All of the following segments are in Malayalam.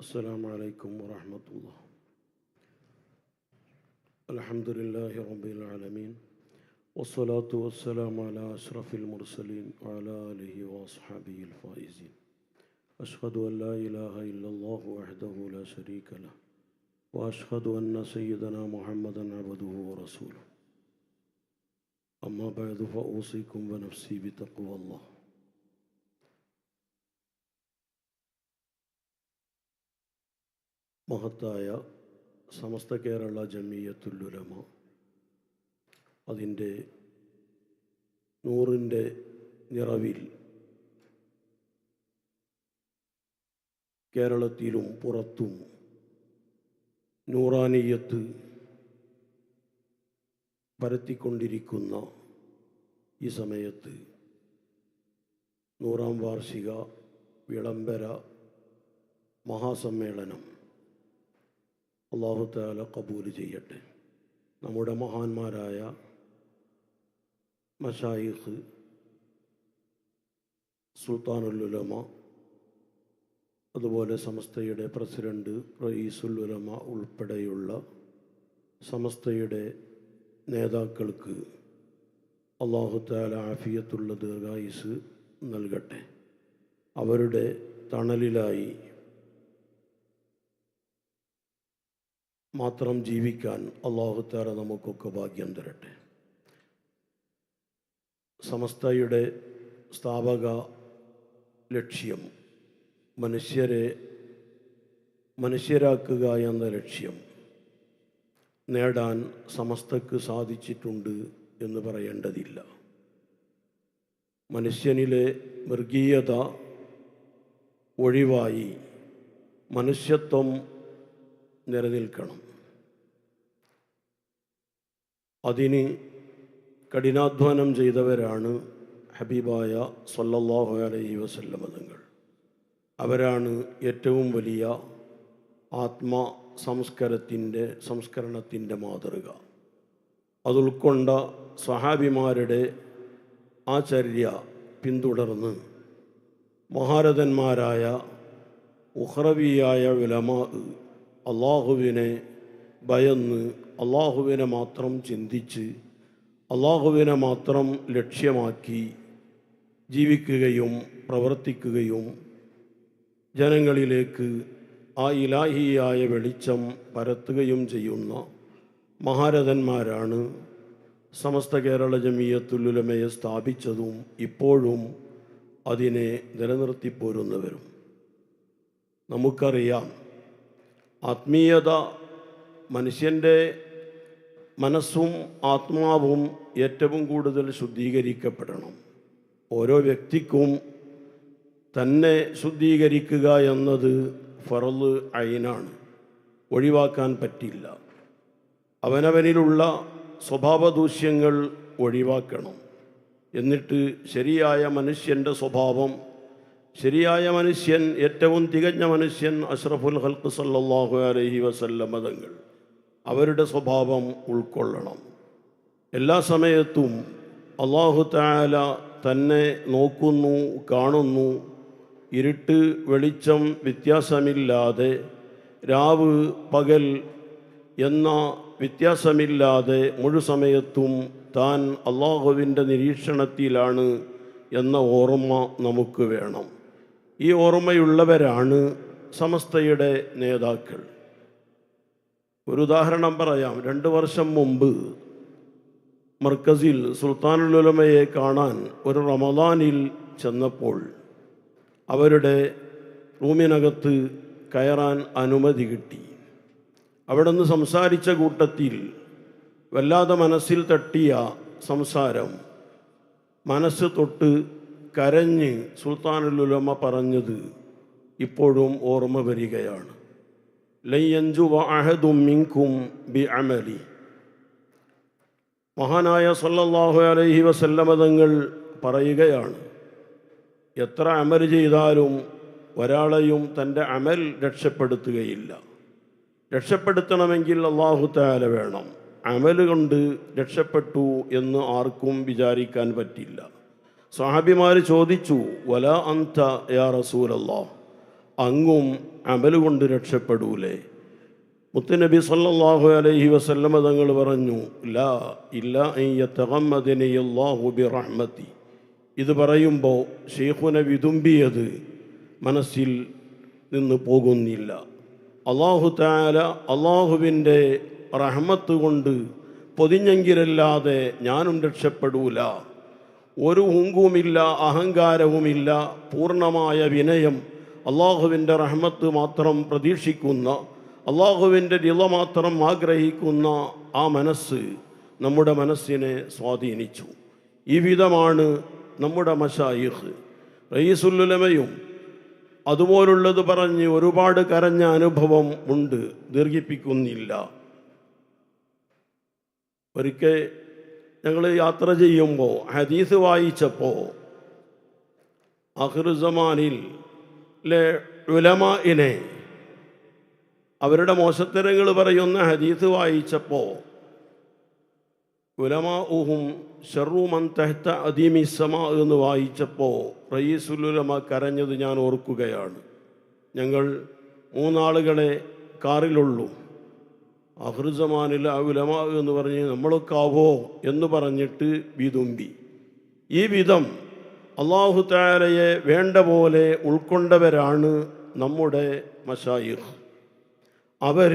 السلام عليكم ورحمة الله. الحمد لله رب العالمين والصلاة والسلام على أشرف المرسلين وعلى آله وأصحابه الفائزين. أشهد أن لا إله إلا الله وحده لا شريك له وأشهد أن سيدنا محمدا عبده ورسوله. أما بعد فأوصيكم ونفسي بتقوى الله. മഹത്തായ സമസ്ത കേരള ജമീയത്തുല്ലുലമ. അതിന്റെ നൂറിന്റെ നിറവിൽ കേരളത്തിലും പുറത്തും നൂറാനീയത്ത് പരത്തിക്കൊണ്ടിരിക്കുന്ന ഈ സമയത്ത് നൂറാം വാർഷിക വിളംബര മഹാസമ്മേളനം അള്ളാഹു താല കബൂൽ ചെയ്യട്ടെ. നമ്മുടെ മഹാന്മാരായ മഷായിഖ് സുൽത്താനുല്ലുലമ അതുപോലെ സമസ്തയുടെ പ്രസിഡന്റ് റയീസുൽ ഉലമ ഉൾപ്പെടെയുള്ള സമസ്തയുടെ നേതാക്കൾക്ക് അള്ളാഹു താല ആഫിയത്തുള്ള ദീർഘായുസ് നൽകട്ടെ. അവരുടെ തണലിലായി മാത്രം ജീവിക്കാൻ അള്ളാഹുത്താര നമുക്കൊക്കെ ഭാഗ്യം തരട്ടെ. സമസ്തയുടെ സ്ഥാപക ലക്ഷ്യം മനുഷ്യരെ മനുഷ്യരാക്കുക എന്ന ലക്ഷ്യം നേടാൻ സമസ്തക്ക് സാധിച്ചിട്ടുണ്ട് എന്ന് പറയേണ്ടതില്ല. മനുഷ്യനിലെ മൃഗീയത ഒഴിവായി മനുഷ്യത്വം നിലനിൽക്കണം. അതിന് കഠിനാധ്വാനം ചെയ്തവരാണ് ഹബീബായ സല്ലല്ലാഹു അലൈഹി വസല്ലമ തങ്ങൾ അവരാണ് ഏറ്റവും വലിയ ആത്മ സംസ്കരത്തിന്റെ സംസ്കരണത്തിന്റെ മാതൃക. അതുൾക്കൊണ്ട സഹാബിമാരുടെ ആചര്യ ചര്യ പിന്തുടർന്ന് മഹാരഥന്മാരായ ഉഹ്റവിയായ വിലമാ അള്ളാഹുവിനെ ഭയന്ന് അള്ളാഹുവിനെ മാത്രം ചിന്തിച്ച് അള്ളാഹുവിനെ മാത്രം ലക്ഷ്യമാക്കി ജീവിക്കുകയും പ്രവർത്തിക്കുകയും ജനങ്ങളിലേക്ക് ആ ഇലാഹിയായ വെളിച്ചം പരത്തുകയും ചെയ്യുന്ന മഹാരഥന്മാരാണ് സമസ്ത കേരള ജമീയത്തുല്ലുലമയെ സ്ഥാപിച്ചതും ഇപ്പോഴും അതിനെ നിലനിർത്തിപ്പോരുന്നവരും. നമുക്കറിയാം ആത്മീയത മനുഷ്യന്റെ മനസ്സും ആത്മാവും ഏറ്റവും കൂടുതൽ ശുദ്ധീകരിക്കപ്പെടണം. ഓരോ വ്യക്തിക്കും തന്നെ ശുദ്ധീകരിക്കുക എന്നത് ഫറൽ അയിനാണ്. ഒഴിവാക്കാൻ പറ്റില്ല. അവനവനിലുള്ള സ്വഭാവദൂഷ്യങ്ങൾ ഒഴിവാക്കണം. എന്നിട്ട് ശരിയായ മനുഷ്യന്റെ സ്വഭാവം ശരിയായ മനുഷ്യൻ ഏറ്റവും തികഞ്ഞ മനുഷ്യൻ അഷ്റഫുൽ ഹൽക്ക് സല്ലാഹു അലഹി വസല്ല മതങ്ങൾ. അവരുടെ സ്വഭാവം ഉൾക്കൊള്ളണം. എല്ലാ സമയത്തും അള്ളാഹു താല തന്നെ നോക്കുന്നു കാണുന്നു. ഇരുട്ട് വെളിച്ചം വ്യത്യാസമില്ലാതെ രാവ് പകൽ എന്ന വ്യത്യാസമില്ലാതെ മുഴുസമയത്തും താൻ അള്ളാഹുവിന്റെ നിരീക്ഷണത്തിലാണ് എന്ന ഓർമ്മ നമുക്ക് വേണം. ഈ ഓർമ്മയുള്ളവരാണ് സമസ്തയുടെ നേതാക്കൾ. ഒരു ഉദാഹരണം പറയാം. രണ്ട് വർഷം മുമ്പ് മർക്കസിൽ സുൽത്താനുലുലമയെ കാണാൻ ഒരു റമദാനിൽ ചെന്നപ്പോൾ അവരുടെ റൂമിനകത്ത് കയറാൻ അനുമതി കിട്ടി. അവിടെ നിന്ന് സംസാരിച്ച കൂട്ടത്തിൽ വല്ലാതെ മനസ്സിൽ തട്ടിയ സംസാരം മനസ്സ് തൊട്ട് കരഞ്ഞ് സുൽത്താനുലുലമ പറഞ്ഞത് ഇപ്പോഴും ഓർമ്മ വരികയാണ്. മഹാനായ സല്ലല്ലാഹു അലൈഹി വസല്ലമ തങ്ങൾ പറയുകയാണ് എത്ര അമൽ ചെയ്താലും ഒരാളെയും തന്റെ അമൽ രക്ഷപ്പെടുത്തുകയില്ല. രക്ഷപ്പെടുത്തണമെങ്കിൽ അള്ളാഹു താല വേണം. അമൽ കൊണ്ട് രക്ഷപ്പെട്ടു എന്ന് ആർക്കും വിചാരിക്കാൻ പറ്റില്ല. സഹാബിമാർ ചോദിച്ചു വല അന്ത യാ റസൂലല്ലാ അങ്ങും അമൽ കൊണ്ട് രക്ഷപ്പെടൂലേ? മുത്തുനബി സല്ലാഹു അലൈഹി വസല്ലമ തങ്ങൾ പറഞ്ഞു ലാ ഇല്ലാഹുബിറഹ്മത്തി ഇത് പറയുമ്പോൾ ഷെയ്ഖുനെ വിതുമ്പിയത് മനസ്സിൽ നിന്ന് പോകുന്നില്ല. അള്ളാഹു താല അള്ളാഹുവിന്റെ റഹ്മത്ത് കൊണ്ട് പൊതിഞ്ഞെങ്കിലല്ലാതെ ഞാനും രക്ഷപ്പെടൂല. ഒരു ഹുങ്കുമില്ല അഹങ്കാരവുമില്ല പൂർണമായ വിനയം അള്ളാഹുവിന്റെ റഹ്മത്ത് മാത്രം പ്രതീക്ഷിക്കുന്ന അള്ളാഹുവിന്റെ ദില മാത്രം ആഗ്രഹിക്കുന്ന ആ മനസ്സ് നമ്മുടെ മനസ്സിനെ സ്വാധീനിച്ചു. ഈ വിധമാണ് നമ്മുടെ മഷായിഹ് റയീസുല്ലുലമയും അതുപോലുള്ളത് പറഞ്ഞ് ഒരുപാട് കരഞ്ഞ അനുഭവം ഉണ്ട് ദീർഘിപ്പിക്കുന്നില്ല. ഒരിക്കൽ ഞങ്ങൾ യാത്ര ചെയ്യുമ്പോൾ ഹദീസ് വായിച്ചപ്പോൾ അഹ്റുസമാനിൽ ഉലമാഇനെ. അവരുടെ മോശത്തരങ്ങൾ പറയുന്ന ഹദീസ് വായിച്ചപ്പോൾ ഉലമാ ഊഹും ഷെറൂമൻ തെഹ്ത അദീമിസമ എന്ന് വായിച്ചപ്പോൾ റയീസുലുലമ കരഞ്ഞത് ഞാൻ ഓർക്കുകയാണ്. ഞങ്ങൾ മൂന്നാളുകളെ കാറിലുള്ളൂ. അഹ്റുസമാനിൽ ആ ഉലമ എന്ന് പറഞ്ഞ് നമ്മളൊക്കെ ആവോ എന്ന് പറഞ്ഞിട്ട് വിതുമ്പി. ഈ വിധം അള്ളാഹു താരയെ വേണ്ട പോലെ ഉൾക്കൊണ്ടവരാണ് നമ്മുടെ മഷായിഖ് അവർ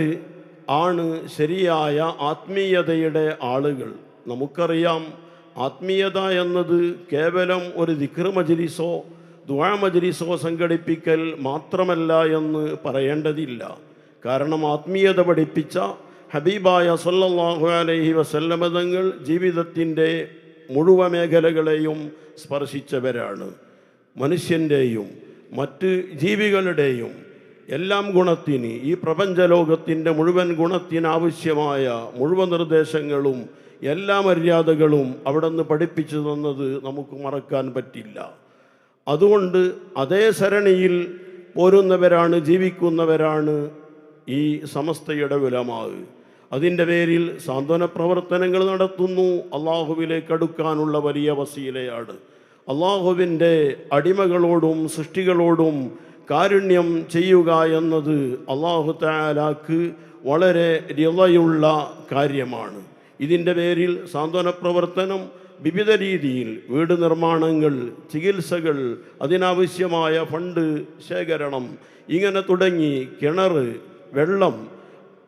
ആണ് ശരിയായ ആത്മീയതയുടെ ആളുകൾ. നമുക്കറിയാം ആത്മീയത എന്നത് കേവലം ഒരു ദിക്ർ മജ്ലിസോ ദ്വാ സംഘടിപ്പിക്കൽ മാത്രമല്ല എന്ന് പറയേണ്ടതില്ല. കാരണം ആത്മീയത പഠിപ്പിച്ച ഹബീബായ സല്ലാഹു അലൈഹി വസല്ലമതങ്ങൾ ജീവിതത്തിന്റെ മുഴുവൻ മേഖലകളെയും സ്പർശിച്ചവരാണ്. മനുഷ്യന്റെയും മറ്റ് ജീവികളുടെയും എല്ലാം ഗുണത്തിന് ഈ പ്രപഞ്ചലോകത്തിന്റെ മുഴുവൻ ഗുണത്തിനാവശ്യമായ മുഴുവൻ നിർദ്ദേശങ്ങളും എല്ലാ മര്യാദകളും അവിടെ നിന്ന് പഠിപ്പിച്ചു തന്നത് നമുക്ക് മറക്കാൻ പറ്റില്ല. അതുകൊണ്ട് അതേ സരണിയിൽ പോരുന്നവരാണ് ജീവിക്കുന്നവരാണ് ഈ സമസ്തയുടെ വിലമാവ്. അതിന്റെ പേരിൽ സാന്ത്വന പ്രവർത്തനങ്ങൾ നടത്തുന്നു. അള്ളാഹുവിലേക്ക് അടുക്കാനുള്ള വലിയ വസീലയാണ്. അള്ളാഹുവിന്റെ അടിമകളോടും സൃഷ്ടികളോടും കാരുണ്യം ചെയ്യുക എന്നത് അള്ളാഹു താലാക്ക് വളരെ റിളയുള്ള കാര്യമാണ്. ഇതിന്റെ പേരിൽ സാന്ത്വന പ്രവർത്തനം വിവിധ രീതിയിൽ വീട് നിർമ്മാണങ്ങൾ ചികിത്സകൾ അതിനാവശ്യമായ ഫണ്ട് ശേഖരണം ഇങ്ങനെ തുടങ്ങി കിണർ വെള്ളം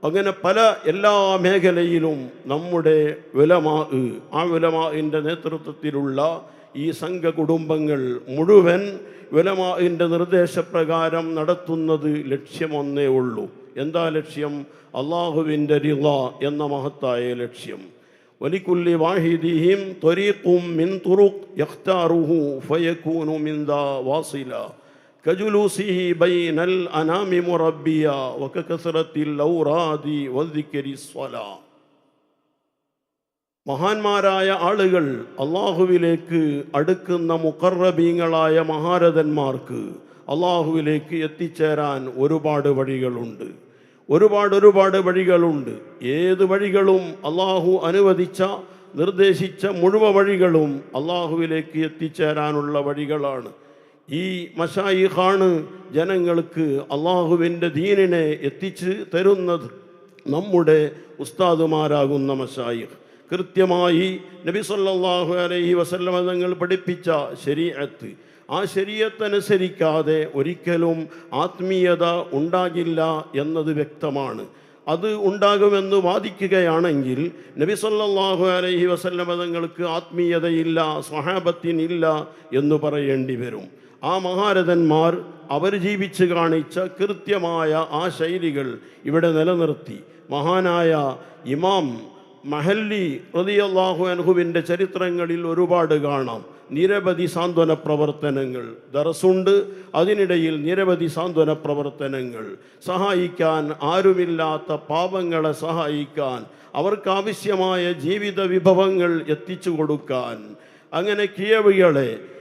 അങ്ങനെ പല എല്ലാ മേഖലയിലും നമ്മുടെ വിലമാ ആ വിലമാവിന്റെ നേതൃത്വത്തിലുള്ള ഈ സംഘ കുടുംബങ്ങൾ മുഴുവൻ വിലമാവിന്റെ നിർദ്ദേശപ്രകാരം നടത്തുന്നത് ലക്ഷ്യമൊന്നേ ഉള്ളൂ. എന്താ ലക്ഷ്യം? അള്ളാഹുവിന്റെ റിള എന്ന മഹത്തായ ലക്ഷ്യം. വലിക്കുല്ലി വാഹിദിഹിം ത്വരീഖും മിൻ തുറുഖ് യഖ്താറുഹു ഫയകൂനു മിൻ ദാ വാസില. كجلوسه بين الأنام مربيا وككثرة الأوراد والذكر الصلاة മഹാന്മാരായ ആളുകൾ അള്ളാഹുവിലേക്ക് അടുക്കുന്ന മുക്കറബീങ്ങളായ മഹാരഥന്മാർക്ക് അള്ളാഹുവിലേക്ക് എത്തിച്ചേരാൻ ഒരുപാട് വഴികളുണ്ട് ഒരുപാട് ഒരുപാട് വഴികളുണ്ട് ഏത് വഴികളും അള്ളാഹു അനുവദിച്ച നിർദ്ദേശിച്ച മുഴുവൻ വഴികളും അള്ളാഹുവിലേക്ക് എത്തിച്ചേരാനുള്ള വഴികളാണ് ഈ മഷായിഖാണ് ജനങ്ങൾക്ക് അള്ളാഹുവിന്റെ ദീനിനെ എത്തിച്ച് തരുന്നത്. നമ്മുടെ ഉസ്താദുമാരാകുന്ന മഷായിഖ്. കൃത്യമായി നബി സല്ലാഹു അലൈഹി വസല്ലമ തങ്ങൾ പഠിപ്പിച്ച ശരീഅത്ത്. ആ ശരീരത്തനുസരിക്കാതെ ഒരിക്കലും ആത്മീയത ഉണ്ടാകില്ല എന്നത് വ്യക്തമാണ്. അത് ഉണ്ടാകുമെന്ന് വാദിക്കുകയാണെങ്കിൽ നബി സല്ലാഹു അലൈഹി വസല്ലമ തങ്ങൾക്ക് ആത്മീയതയില്ല സ്വഹാബത്തിനില്ല എന്ന് പറയേണ്ടി വരും. ആ മഹാരഥന്മാർ അവർ ജീവിച്ച് കാണിച്ച കൃത്യമായ ആ ശൈലികൾ ഇവിടെ നിലനിർത്തി. മഹാനായ ഇമാം മഹല്ലി റളിയല്ലാഹു അൻഹുവിന്റെ ചരിത്രങ്ങളിൽ ഒരുപാട് കാണാം. നിരവധി സാന്ത്വന പ്രവർത്തനങ്ങൾ ദറസുണ്ട്. അതിനിടയിൽ നിരവധി സാന്ത്വന പ്രവർത്തനങ്ങൾ. സഹായിക്കാൻ ആരുമില്ലാത്ത പാപങ്ങളെ സഹായിക്കാൻ അവർക്കാവശ്യമായ ജീവിത വിഭവങ്ങൾ എത്തിച്ചു കൊടുക്കാൻ അങ്ങനെ കിഴവികളെ അ-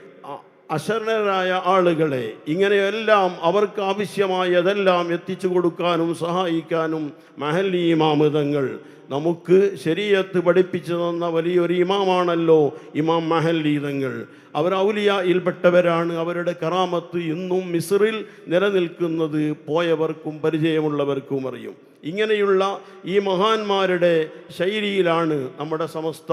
അശരണരായ ആളുകളെ ഇങ്ങനെയെല്ലാം അവർക്ക് ആവശ്യമായതെല്ലാം എത്തിച്ചു കൊടുക്കാനും സഹായിക്കാനും മഹല്ലി ഇമാമിതങ്ങൾ നമുക്ക് ശരീരത്ത് പഠിപ്പിച്ചു തന്ന വലിയൊരു ഇമാമാണല്ലോ ഇമാം മഹല്ലീതങ്ങൾ അവർ ഔലിയയിൽപ്പെട്ടവരാണ് അവരുടെ കറാമത്ത് ഇന്നും മിസ്റിൽ നിലനിൽക്കുന്നത്. പോയവർക്കും പരിചയമുള്ളവർക്കും അറിയും. ഇങ്ങനെയുള്ള ഈ മഹാന്മാരുടെ ശൈലിയിലാണ് നമ്മുടെ സമസ്ത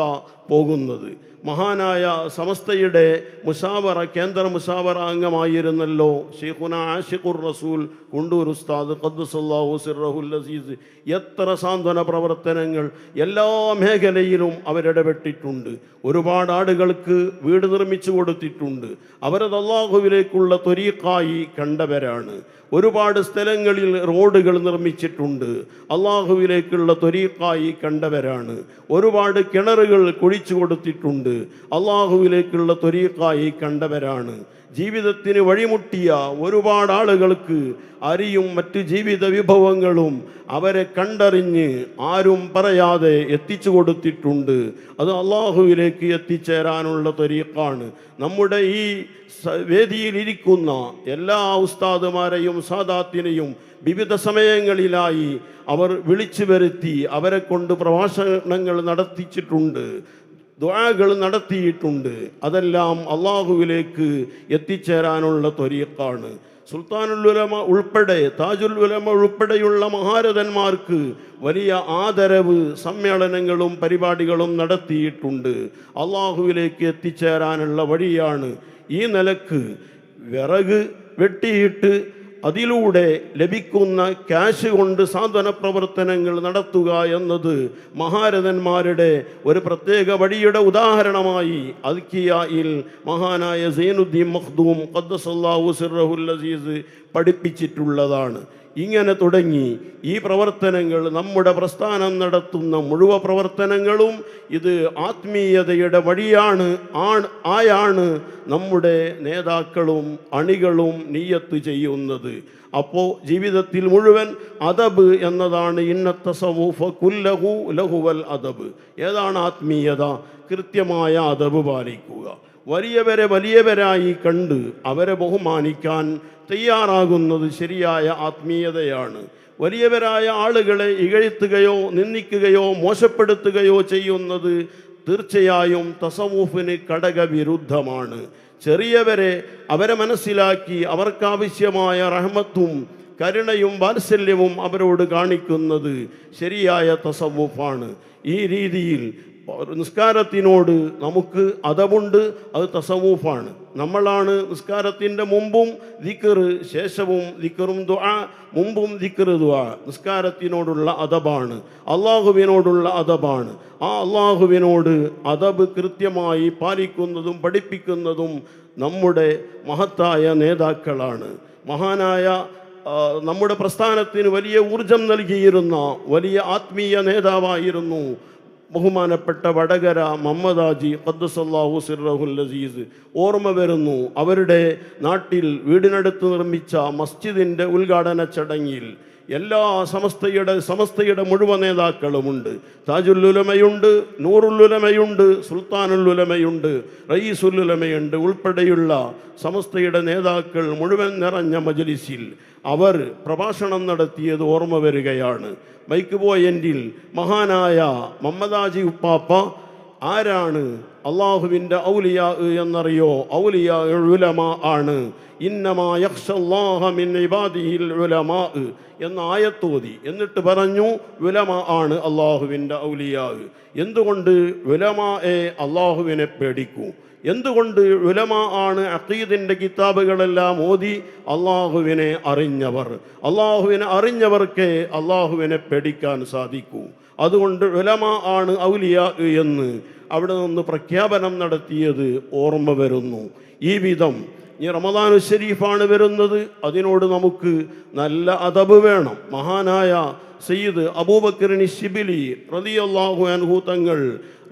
പോകുന്നത്. മഹാനായ സമസ്തയുടെ മുസാവറ കേന്ദ്ര മുസാവറ അംഗമായിരുന്നല്ലോ ഷെയ്ഖുന ആഷിഖുർ റസൂൽ കുണ്ടൂർ ഉസ്താദ് ഖദ്ദുസല്ലാഹു സിറഹുൽ അസീസ്. എത്ര സാന്ത്വന പ്രവർത്തനങ്ങൾ എല്ലാ മേഖലയിലും അവരിടപെട്ടിട്ടുണ്ട്. ഒരുപാട് ആടുകൾക്ക് വീട് നിർമ്മിച്ചു കൊടുത്തിട്ടുണ്ട്. അവരത് അള്ളാഹുവിലേക്കുള്ള തൊരീക്കായി കണ്ടവരാണ്. ഒരുപാട് സ്ഥലങ്ങളിൽ റോഡുകൾ നിർമ്മിച്ചിട്ടുണ്ട്. അള്ളാഹുവിലേക്കുള്ള ത്വരീക്കായി കണ്ടവരാണ്. ഒരുപാട് കിണറുകൾ കുഴിച്ചു കൊടുത്തിട്ടുണ്ട്. അള്ളാഹുവിലേക്കുള്ള ത്വരീക്കായി കണ്ടവരാണ്. ജീവിതത്തിന് വഴിമുട്ടിയ ഒരുപാട് ആളുകൾക്ക് അരിയും മറ്റ് ജീവിത വിഭവങ്ങളും അവരെ കണ്ടറിഞ്ഞ് ആരും പറയാതെ എത്തിച്ചു കൊടുത്തിട്ടുണ്ട്. അത് അള്ളാഹുവിലേക്ക് എത്തിച്ചേരാനുള്ള ത്വരീക്കാണ് നമ്മുടെ ഈ വേദിയിലിരിക്കുന്ന എല്ലാ ഉസ്താദുമാരെയും സാദാത്തിനെയും വിവിധ സമയങ്ങളിലായി അവർ വിളിച്ചു വരുത്തി അവരെ കൊണ്ട് പ്രഭാഷണങ്ങൾ നടത്തിച്ചിട്ടുണ്ട്. ദ്വാകൾ നടത്തിയിട്ടുണ്ട്. അതെല്ലാം അള്ളാഹുവിലേക്ക് എത്തിച്ചേരാനുള്ള ത്വരീക്കാണ് സുൽത്താനുൽ ഉലമ ഉൾപ്പെടെ താജുൽ ഉലമ ഉൾപ്പെടെയുള്ള മഹാരഥന്മാർക്ക് വലിയ ആദരവ് സമ്മേളനങ്ങളും പരിപാടികളും നടത്തിയിട്ടുണ്ട്. അള്ളാഹുവിലേക്ക് എത്തിച്ചേരാനുള്ള വഴിയാണ് ഈ നിലയ്ക്ക് വിറക് വെട്ടിയിട്ട് അതിലൂടെ ലഭിക്കുന്ന ക്യാഷ് കൊണ്ട് സാന്ത്വന പ്രവർത്തനങ്ങൾ നടത്തുക എന്നത് മഹാരഥന്മാരുടെ ഒരു പ്രത്യേക വഴിയുടെ ഉദാഹരണമായി അൽക്കിയയിൽ മഹാനായ സൈനുദ്ദീൻ മഖ്ദൂം ഖദ്ദസല്ലാഹു സിറഹുൽ അസീസ് പഠിപ്പിച്ചിട്ടുള്ളതാണ്. ഇങ്ങനെ തുടങ്ങി ഈ പ്രവർത്തനങ്ങൾ നമ്മുടെ പ്രസ്ഥാനം നടത്തുന്ന മുഴുവൻ പ്രവർത്തനങ്ങളും ഇത് ആത്മീയതയുടെ വഴിയാണ് ആയാണ് നമ്മുടെ നേതാക്കളും അണികളും നീയത്ത് ചെയ്യുന്നത്. അപ്പോൾ ജീവിതത്തിൽ മുഴുവൻ അദബ് എന്നതാണ് ഇന്നത്തെ സമൂഹ കുല്ലഹു ലഹുവൽ അദബ് ഏതാണ് ആത്മീയത? കൃത്യമായ അദബ് പാലിക്കുക. വലിയവരെ വലിയവരായി കണ്ട് അവരെ ബഹുമാനിക്കാൻ തയ്യാറാകുന്നത് ശരിയായ ആത്മീയതയാണ്. വലിയവരായ ആളുകളെ ഇകഴ്ത്തുകയോ നിന്ദിക്കുകയോ മോശപ്പെടുത്തുകയോ ചെയ്യുന്നത് തീർച്ചയായും തസവൂഫിന് ഘടകവിരുദ്ധമാണ് ചെറിയവരെ അവരെ മനസ്സിലാക്കി അവർക്കാവശ്യമായ റഹ്മത്തും കരുണയും വാത്സല്യവും അവരോട് കാണിക്കുന്നത് ശരിയായ തസവൂഫാണ്. ഈ രീതിയിൽ നിസ്കാരത്തിനോട് നമുക്ക് അതമുണ്ട് അത് തസവൂഫാണ് നമ്മളാണ് നിസ്കാരത്തിന്റെ മുമ്പും ദിക്കറ് ശേഷവും ദിക്കറും ദുആ മുമ്പും ദിക്കറ് ദുആ. നിസ്കാരത്തിനോടുള്ള അതബാണ്. അള്ളാഹുവിനോടുള്ള അതബാണ്. ആ അള്ളാഹുവിനോട് അതബ് കൃത്യമായി പാലിക്കുന്നതും പഠിപ്പിക്കുന്നതും നമ്മുടെ മഹത്തായ നേതാക്കളാണ്. മഹാനായ നമ്മുടെ പ്രസ്ഥാനത്തിന് വലിയ ഊർജം നൽകിയിരുന്ന വലിയ ആത്മീയ നേതാവായിരുന്നു ബഹുമാനപ്പെട്ട വടകര മമ്മദാജി ഖദ്ദസല്ലാഹു സിറഹുൽ അസീസ് ഓർമ്മ വരുന്നു അവരുടെ നാട്ടിൽ വീടിനടുത്ത് നിർമ്മിച്ച മസ്ജിദിന്റെ ഉദ്ഘാടന ചടങ്ങിൽ. എല്ലാ സമസ്തയുടെ സമസ്തയുടെ മുഴുവൻ നേതാക്കളുമുണ്ട്. താജുല്ലുലമയുണ്ട് നൂറുല്ലുലമയുണ്ട് സുൽത്താനുല്ലുലമയുണ്ട് റയീസുല്ലുലമയുണ്ട് ഉൾപ്പെടെയുള്ള സമസ്തയുടെ നേതാക്കൾ മുഴുവൻ നിറഞ്ഞ മജലിസിൽ അവർ പ്രഭാഷണം നടത്തിയത് ഓർമ്മ വരികയാണ്. മൈക്ക് പോയന്റിൽ മഹാനായ മമ്മദാജി ഉപ്പാപ്പ ആരാണ്? അള്ളാഹുവിന്റെ ഔലിയ എന്നറിയോ? ഔലിയ ആണ്. ഇന്നമാ എന്ന ആയത്തോതി എന്നിട്ട് പറഞ്ഞു ഉലമ ആണ് അള്ളാഹുവിന്റെ ഔലിയ. എന്തുകൊണ്ട് ഉലമായെ അള്ളാഹുവിനെ പേടിക്കൂ? എന്തുകൊണ്ട് ഉലമ ആണ് അഖീദിന്റെ കിതാബുകളെല്ലാം ഓതി അള്ളാഹുവിനെ അറിഞ്ഞവർ? അള്ളാഹുവിനെ അറിഞ്ഞവർക്കേ അള്ളാഹുവിനെ പേടിക്കാൻ സാധിക്കൂ. അതുകൊണ്ട് ഉലമ ആണ് ഔലിയ എന്ന് അവിടെ നിന്ന് പ്രഖ്യാപനം നടത്തിയത് ഓർമ്മ വരുന്നു. ഈ വിധം ഈ റമദാനു ഷരീഫാണ് വരുന്നത്. അതിനോട് നമുക്ക് നല്ല അതബ് വേണം. മഹാനായ സയ്യിദ് അബൂബക്കറിനി ഷിബിലി റതിയല്ലാഹു അൻഹു തങ്ങൾ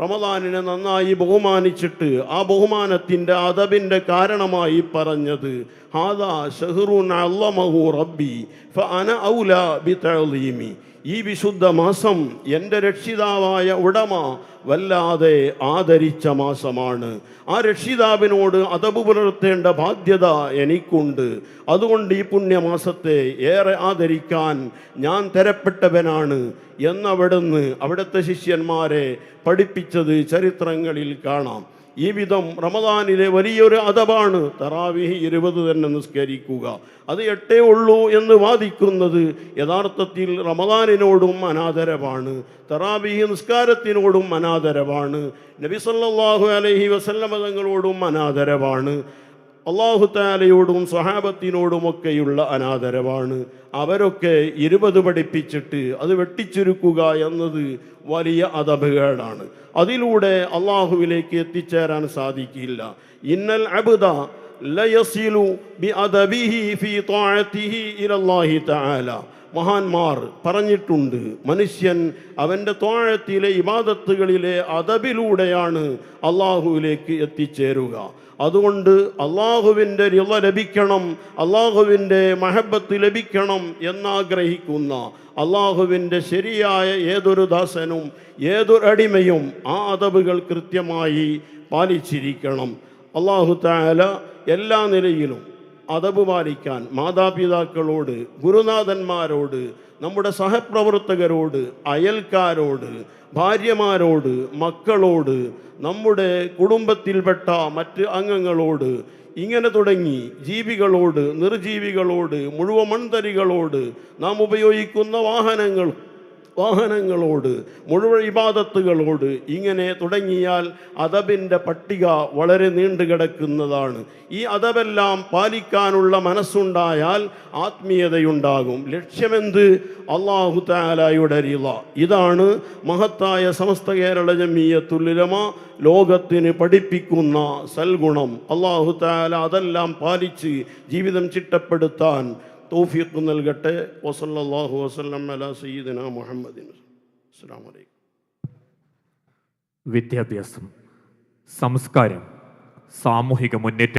റമദാനിനെ നന്നായി ബഹുമാനിച്ചിട്ട് ആ ബഹുമാനത്തിന്റെ അതബിന്റെ കാരണമായി പറഞ്ഞത് ഹാദാ ഷഹ്റുൻ അള്ളമഹു റബ്ബി ഫഅന ഔല ബിതഅലീമി ഈ വിശുദ്ധ മാസം എന്റെ രക്ഷിതാവായ ഉടമ വല്ലാതെ ആദരിച്ച മാസമാണ്. ആ രക്ഷിതാവിനോട് അതപു പുലർത്തേണ്ട ബാധ്യത എനിക്കുണ്ട്. അതുകൊണ്ട് ഈ പുണ്യമാസത്തെ ഏറെ ആദരിക്കാൻ ഞാൻ തരപ്പെട്ടവനാണ് എന്നവിടുന്ന് അവിടുത്തെ ശിഷ്യന്മാരെ പഠിപ്പിച്ചത് ചരിത്രങ്ങളിൽ കാണാം. ഈ വിധം റമദാനിലെ വലിയൊരു അതവാണ് തറാവിഹി ഇരുപത് തന്നെ നിസ്കരിക്കുക. അത് എട്ടേ ഉള്ളൂ എന്ന് വാദിക്കുന്നത് യഥാർത്ഥത്തിൽ റമദാനിനോടും അനാദരവാണ്. തറാവിഹി നിസ്കാരത്തിനോടും അനാദരവാണ്. നബിസല്ലാഹു അലഹി അലൈഹി വസല്ലമ തങ്ങളോടും അനാദരവാണ്. അള്ളാഹു താലയോടും സ്വഹാബത്തിനോടുമൊക്കെയുള്ള അനാദരവാണ്. അവരൊക്കെ ഇരുപത് പഠിപ്പിച്ചിട്ട് അത് വെട്ടിച്ചുരുക്കുക എന്നത് വലിയ അതപകേടാണ് അതിലൂടെ അള്ളാഹുവിലേക്ക് എത്തിച്ചേരാൻ സാധിക്കില്ല. ഇന്നൽ അബുദ മഹാന്മാർ പറഞ്ഞിട്ടുണ്ട് മനുഷ്യൻ അവന്റെ തോഴത്തിലെ ഇബാദത്തുകളിലെ അതബിലൂടെയാണ് അള്ളാഹുവിലേക്ക് എത്തിച്ചേരുക. അതുകൊണ്ട് അള്ളാഹുവിന്റെ റിള ലഭിക്കണം അള്ളാഹുവിന്റെ മഹബത്ത് ലഭിക്കണം എന്നാഗ്രഹിക്കുന്ന അള്ളാഹുവിന്റെ ശരിയായ ഏതൊരു ദാസനും ഏതൊരു അടിമയും ആ അതബുകൾ കൃത്യമായി പാലിച്ചിരിക്കണം. അള്ളാഹു താല എല്ലാ നിലയിലും അതബ് പാലിക്കാൻ മാതാപിതാക്കളോട് ഗുരുനാഥന്മാരോട് നമ്മുടെ സഹപ്രവർത്തകരോട് അയൽക്കാരോട് ഭാര്യമാരോട് മക്കളോട് നമ്മുടെ കുടുംബത്തിൽപ്പെട്ട മറ്റ് അംഗങ്ങളോട് ഇങ്ങനെ തുടങ്ങി ജീവികളോട് നിർജീവികളോട് മുഴുവൻ മൺതരികളോട് നാം ഉപയോഗിക്കുന്ന വാഹനങ്ങൾ വാഹനങ്ങളോട് മുഴുവൻ ഇബാദത്തുകളോട് ഇങ്ങനെ തുടങ്ങിയാൽ അതബിന്റെ പട്ടിക വളരെ നീണ്ടു കിടക്കുന്നതാണ്. ഈ അതബെല്ലാം പാലിക്കാനുള്ള മനസ്സുണ്ടായാൽ ആത്മീയതയുണ്ടാകും. ലക്ഷ്യമെന്ത്? അള്ളാഹു താലായുടെ റിള. ഇതാണ് മഹത്തായ സമസ്ത കേരള ജമീയത്തുല്ലുലമ ലോകത്തിന് പഠിപ്പിക്കുന്ന സൽഗുണം. അള്ളാഹു താല അതെല്ലാം പാലിച്ച് ജീവിതം ചിട്ടപ്പെടുത്താൻ തൗഫീഖ് നൽകട്ടെ. വസല്ലല്ലാഹു വസ്ലം അലാ സയ്യിദിന മുഹമ്മദിൻ. വിദ്യാഭ്യാസം സംസ്കാരം സാമൂഹിക മുന്നേറ്റം.